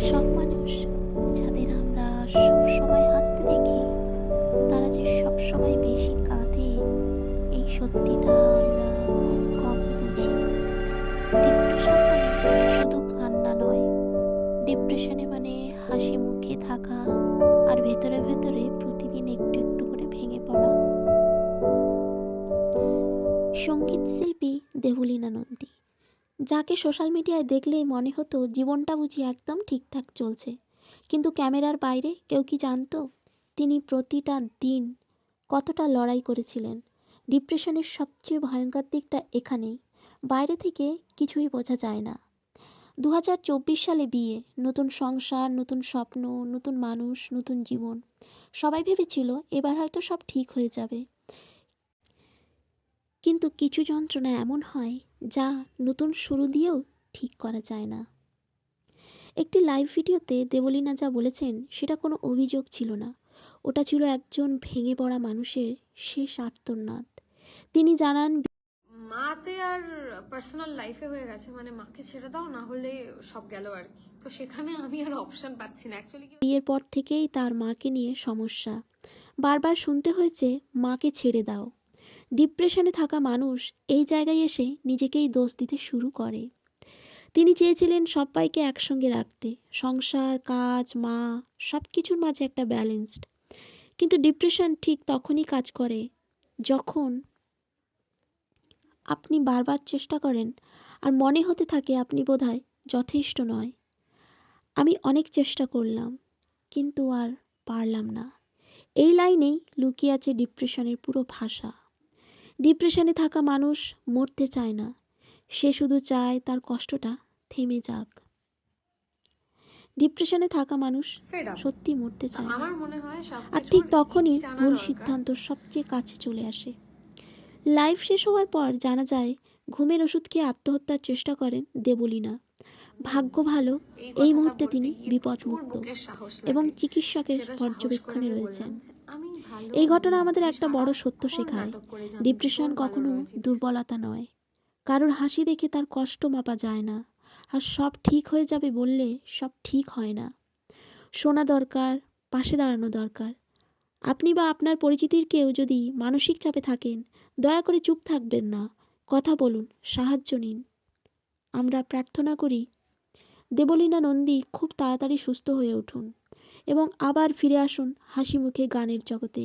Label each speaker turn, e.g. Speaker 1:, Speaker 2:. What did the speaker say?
Speaker 1: সব মানুষ যাদের আমরা সব সময় হাসতে দেখি, তারা যে সব সময় বেশি কাঁদে, এই সত্যিটা আমরা কম বুঝি। মানে শুধু কান্না নয়। ডিপ্রেশনে মানে হাসি মুখে থাকা আর ভেতরে ভেতরে প্রতিদিন একটু একটু করে ভেঙে পড়া। সংগীত শিল্পী দেবলীনা নন্দী। যাকে সোশ্যাল মিডিয়ায় দেখলেই মনে হতো জীবনটা বুঝি একদম ঠিকঠাক চলছে। কিন্তু ক্যামেরার বাইরে কেউ কি জানতো? তিনি প্রতিটা দিন কতটা লড়াই করেছিলেন। ডিপ্রেশনের সবচেয়ে ভয়ঙ্কর দিকটা এখানেই। বাইরে থেকে কিছুই বোঝা যায় না। দু হাজার চব্বিশ সালে বিয়ে, নতুন সংসার, নতুন স্বপ্ন, নতুন মানুষ, নতুন জীবন। সবাই ভেবেছিল এবার হয়তো সব ঠিক হয়ে যাবে। কিন্তু কিছু যন্ত্রণা এমন হয় যা নতুন শুরু দিয়েও ঠিক করা যায় না। একটি লাইভ ভিডিওতে দেবলীনা যা বলেছেন সেটা কোনো অভিযোগ ছিল না। ওটা ছিল একজন ভেঙে পড়া মানুষের শেষ আর্তনাদ। তিনি জানান
Speaker 2: মাতে আর পার্সোনাল লাইফে হয়ে গেছে মানে মাকে ছেড়ে দাও না হলে সব গেল আর কি। তো সেখানে আমি আর অপশন পাচ্ছি না। অ্যাকচুয়ালি
Speaker 1: বিয়ের পর থেকেই তার মাকে নিয়ে সমস্যা। বারবার শুনতে হয়েছে মাকে ছেড়ে দাও। ডিপ্রেশনে থাকা মানুষ এই জায়গায় এসে নিজেকেই দোষ দিতে শুরু করে। তিনি চেয়েছিলেন সবাইকে একসঙ্গে রাখতে। সংসার, কাজ, মা সব কিছুর মাঝে একটা ব্যালেন্সড। কিন্তু ডিপ্রেশন ঠিক তখনই কাজ করে যখন আপনি বারবার চেষ্টা করেন আর মনে হতে থাকে আপনি বোধহয় যথেষ্ট নয়। আমি অনেক চেষ্টা করলাম, কিন্তু আর পারলাম না। এই লাইনেই লুকিয়ে আছে ডিপ্রেশনের পুরো ভাষা। ডিপ্রেশনে থাকা মানুষ মরতে চায় না। সে শুধু চায় তার কষ্টটা থেমে যাক। ডিপ্রেশনে থাকা মানুষ সত্যি মরতে চায়
Speaker 2: আমার মনে হয়
Speaker 1: আর ঠিক তখনই ভুল সিদ্ধান্ত সবচেয়ে কাছে চলে আসে। লাইভ শেষ হওয়ার পর জানা যায় ঘুমের ওষুধ খেয়ে আত্মহত্যার চেষ্টা করেন দেবলীনা। ভাগ্য ভালো এই মুহূর্তে তিনি বিপদমুক্ত এবং চিকিৎসকের পর্যবেক্ষণে রয়েছেন। এই ঘটনা আমাদের একটা বড় সত্য শেখায়। ডিপ্রেশন কখনো দুর্বলতা নয়। কারোর হাসি দেখে তার কষ্ট মাপা যায় না। আর সব ঠিক হয়ে যাবে বললে সব ঠিক হয় না। শোনা দরকার পাশে দাঁড়ানো দরকার। আপনি বা আপনার পরিচিতির কেউ যদি মানসিক চাপে থাকেন দয়া করে চুপ থাকবেন না। কথা বলুন সাহায্য নিন। আমরা প্রার্থনা করি দেবলীনা নন্দী খুব তাড়াতাড়ি সুস্থ হয়ে উঠুন। এবং আবার ফিরে আসুন হাসি মুখে গানের জগতে।